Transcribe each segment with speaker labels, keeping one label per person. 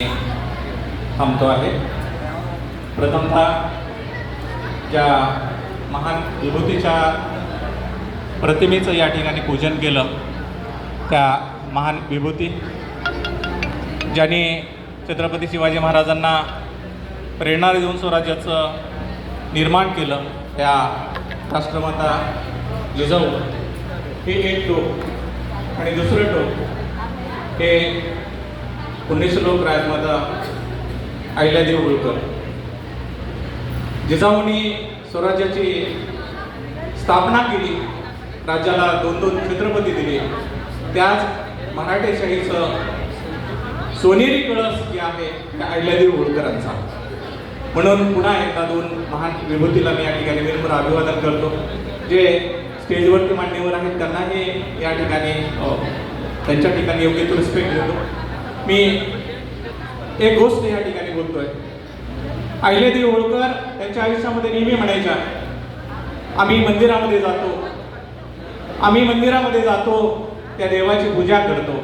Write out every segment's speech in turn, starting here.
Speaker 1: थांबतो आहे. प्रथमतः ज्या महान विभूतीच्या प्रतिमेचं या ठिकाणी पूजन केलं त्या महान विभूती ज्यांनी छत्रपती शिवाजी महाराजांना प्रेरणा देऊन स्वराज्याचं निर्माण केलं त्या राष्ट्रमाता जिजाऊ हे एक टोक आणि दुसरं टोक हे पुण्यश्लोक राजमाता अहिल्यादेवी होळकर जिजाऊनी स्वराज्याची स्थापना केली राज्याला दोन दोन छत्रपती दिले. त्याच मराठेशाहीचं सोनेरी कळस जे आहे त्या अहिल्यादेव होळकरांचा म्हणून पुन्हा एकदा दोन महान विभूतीला मी या ठिकाणी विनम्र अभिवादन करतो जे स्टेजवरती मान्यवर आहेत त्यांनाही या ठिकाणी त्यांच्या ठिकाणी योग्य तो रिस्पेक्ट देतो. मी एक गोष्ट या ठिकाणी बोलतोय. अहिल्यादेवी होळकर त्यांच्या आयुष्यामध्ये नेहमी म्हणायच्या आम्ही मंदिरामध्ये जातो. आम्ही मंदिरामध्ये जातो त्या देवाची पूजा करतो.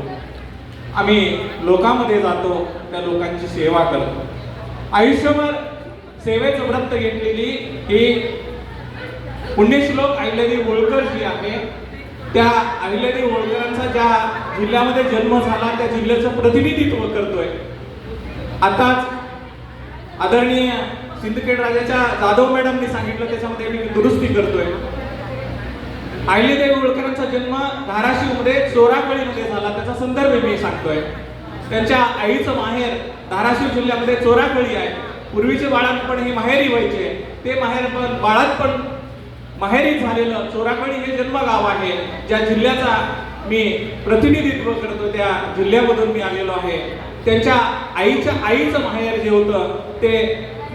Speaker 1: आम्ही लोकांमध्ये जातो त्या लोकांची सेवा करतो. आयुष्यभर सेवेचं व्रत घेतलेली ही पुण्यश्लोक अहिल्यादेवी होळकर जी आहे त्या अहिल्यादेवी होळकरांचा ज्या जिल्ह्यामध्ये जन्म झाला त्या जिल्ह्याचं प्रतिनिधित्व करतोय. आताच आदरणीय सिंदखेड राजाच्या जाधव मॅडमनी सांगितलं त्याच्यामध्ये मी दुरुस्ती करतोय. अहिल्यादेवी होळकरांचा जन्म धाराशिवमध्ये चोराकळीमध्ये झाला त्याचा संदर्भ मी सांगतोय. त्यांच्या आईचं माहेर धाराशिव जिल्ह्यामध्ये चोराकळी आहे. पूर्वीचे बाळांपण हे माहेरी व्हायचे. ते माहेर पण बाळातपण माहेरी झालेलं चोराकळी हे जन्मगाव आहे. ज्या जिल्ह्याचा मी प्रतिनिधित्व करतो त्या जिल्ह्यामधून मी आलेलो आहे. त्यांच्या आईच्या आईचं माहेर जे होतं ते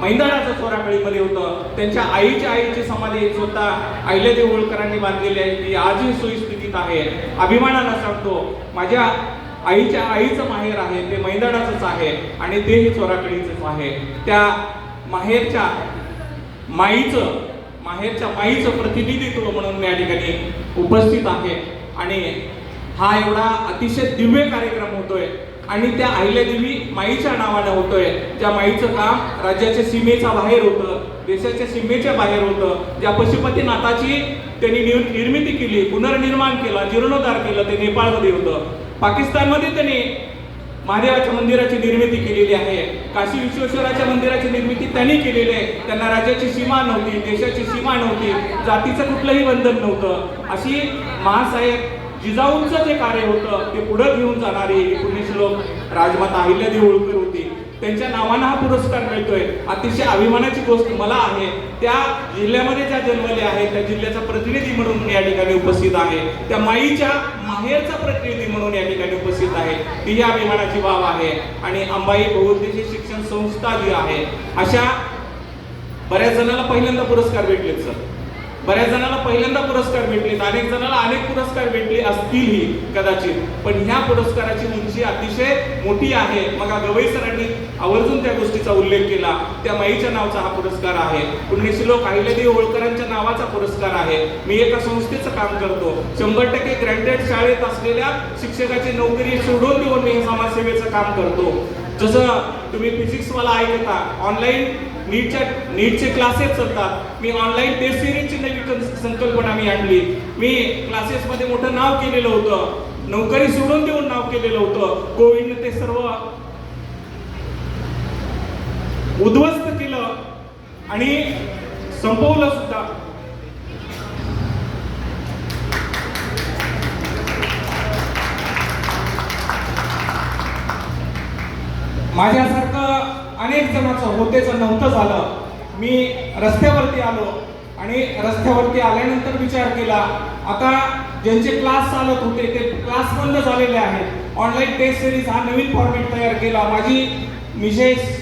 Speaker 1: मैदानाचं चोराकळीमध्ये होतं. त्यांच्या आईच्या आईची समाधी स्वतः आईल्या होळकरांनी बांधलेली आहे. ती आजही सुस्थितीत आहे. अभिमानानं सांगतो माझ्या आईच्या आईचं माहेर आहे ते मैदानाचंच आहे आणि तेही चोराकळीचंच आहे. त्या माहेरच्या माईचं माहेरच्या माईचं प्रतिनिधित्व म्हणून मी या ठिकाणी उपस्थित आहे. आणि हा एवढा अतिशय दिव्य कार्यक्रम होतोय. आणि त्या अहिल्यादेवी माईच्या नावानं होतोय. ज्या माईचं काम राज्याच्या सीमेच्या बाहेर होतं देशाच्या सीमेच्या बाहेर होतं. ज्या पशुपतीनाथाची त्यांनी निर्मिती केली पुनर्निर्माण केला जीर्णोद्धार केलं ते नेपाळमध्ये होतं. पाकिस्तानमध्ये त्यांनी महादेवाच्या मंदिराची निर्मिती केलेली आहे. काशी विश्वेश्वराच्या मंदिराची निर्मिती त्यांनी केलेली आहे. त्यांना राज्याची सीमा नव्हती देशाची सीमा नव्हती जातीचं कुठलंही बंधन नव्हतं. अशी महासाहेब जिजाऊंचं जे कार्य होतं ते पुढे घेऊन जाणारी ही पुण्यश्लोक राजमाता अहिल्या देऊळकर होती. त्यांच्या नावानं हा पुरस्कार मिळतोय. अतिशय अभिमानाची गोष्ट मला आहे. त्या जिल्ह्यामध्ये ज्या जन्मले आहेत त्या जिल्ह्याचा प्रतिनिधी म्हणून या ठिकाणी उपस्थित आहे. त्या माईच्या माहेरचा प्रतिनिधी म्हणून या ठिकाणी उपस्थित आहे. ती ही अभिमानाची बाब आहे. आणि अंबाई बहुउद्देशीय शिक्षण संस्था जी आहे अशा बऱ्याच जणांना पहिल्यांदा पुरस्कार भेटलेत सर. बऱ्याच जणांना पहिल्यांदा पुरस्कार भेटलेत अनेक जणांना अनेक पुरस्कार भेटले असतीलही कदाचित. पण ह्या पुरस्काराची उंची अतिशय मोठी आहे. मग गवई सरांनी आवर्जून त्या गोष्टीचा उल्लेख केला. त्या माईच्या नावाचा हा पुरस्कार आहे. पुण्यश्लोक अहिल्यादेवी होळकरांच्या नावाचा पुरस्कार आहे. मी एका संस्थेचं काम करतो. शंभर टक्के ग्रँटेड शाळेत असलेल्या शिक्षकाची नोकरी सोडून देऊन मी हे समाजसेवेचं काम करतो. जसं तुम्ही फिजिक्सवाला ऐकता ऑनलाईन नीटच्या नीटचे क्लासेस चालतात. मी ऑनलाईन टेस्ट सिरीजची नवी संकल्पना मी आणली. मी क्लासेसमध्ये मोठं नाव केलेलं होतं. नोकरी सोडून देऊन नाव केलेलं होतं. कोविडने ते सर्व उद्ध्वस्त केलं आणि संपवलं सुद्धा. माझ्यासारखं अनेक जणांचं होतेचं नव्हतं झालं. मी रस्त्यावरती आलो आणि रस्त्यावरती आल्यानंतर विचार केला आता ज्यांचे क्लास चालत होते ते क्लास बंद झालेले आहेत. ऑनलाईन टेस्ट सिरीज हा नवीन फॉर्मेट तयार केला. माझी मिसेस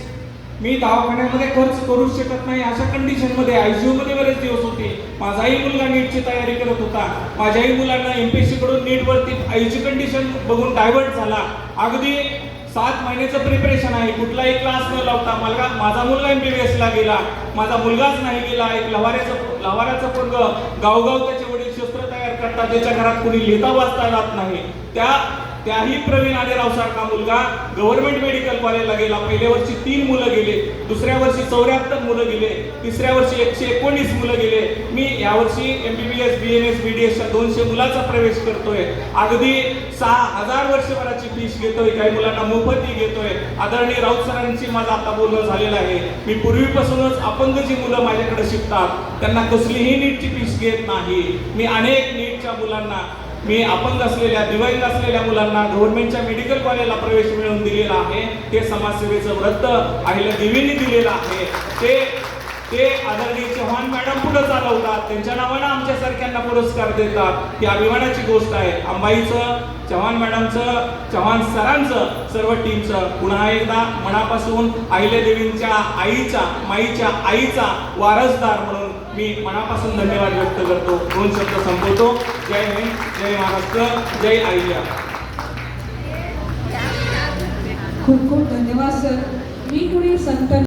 Speaker 1: मी दवाखान्यामध्ये खर्च करू शकत नाही अशा कंडिशनमध्ये आय सी यूमध्ये बरेच दिवस होते. माझाही मुलगा नीटची तयारी करत होता. माझ्याही मुलांना एमपीएससी कडून सीकडून नीटवरती आईची कंडिशन बघून डायव्हर्ट झाला. अगदी सात महिन्याचं प्रिपरेशन आहे. कुठलाही क्लास न लावता मला माझा मुलगा एमबीबीएस ला गेला. माझा मुलगाच नाही गेला. एक लवाऱ्याचं लवाऱ्याचं पोरग गावगाव त्याचे वडील शस्त्र तयार करतात. त्याच्या घरात कोणी लिहिता वाचता जात नाही. त्या त्याही प्रवीण आलेराव सारखा मुलगा गव्हर्नमेंट मेडिकल कॉलेजला गेला. पहिल्या वर्षी तीन मुलं गेले. दुसऱ्या वर्षी चौऱ्याहत्तर मुलं गेले. तिसऱ्या वर्षी एकशे एकोणीस मुलं गेले. मी यावर्षी MBBS B M S B D एसच्या दोनशे मुलाचा प्रवेश करतोय. अगदी सहा हजार वर्षभराची फीस घेतोय. काही मुलांना मोफतही घेतोय. आदरणीय राऊत सरांची माझं आता बोलणं झालेलं आहे. मी पूर्वीपासूनच अपंग जी मुलं माझ्याकडे शिकतात. त्यांना कसलीही नीटची फीस घेत नाही. मी अनेक नीटच्या मुलांना मी अपंग असलेल्या दिवाळीत असलेल्या मुलांना गव्हर्नमेंटच्या मेडिकल कॉलेजला प्रवेश मिळवून दिलेला आहे. ते समाजसेवेचं व्रत अहिल्या देवींनी दिलेलं आहे. ते ते आदरणीय चव्हाण मॅडम पुढे चालवतात. त्यांच्या नावानं आमच्यासारख्यांना पुरस्कार देतात. ही अभिमानाची गोष्ट आहे. अंबाईचं चव्हाण मॅडमचं चव्हाण सरांचं सर्व टीमचं पुन्हा एकदा मनापासून अहिल्या देवींच्या आईचा माईच्या आईचा वारसदार म्हणून मी मनापासून धन्यवाद व्यक्त करतो. दोन शब्द संपवतो. जय हिंद जय महाराष्ट्र जय आईया
Speaker 2: खूप खूप धन्यवाद सर. मी कुणी संत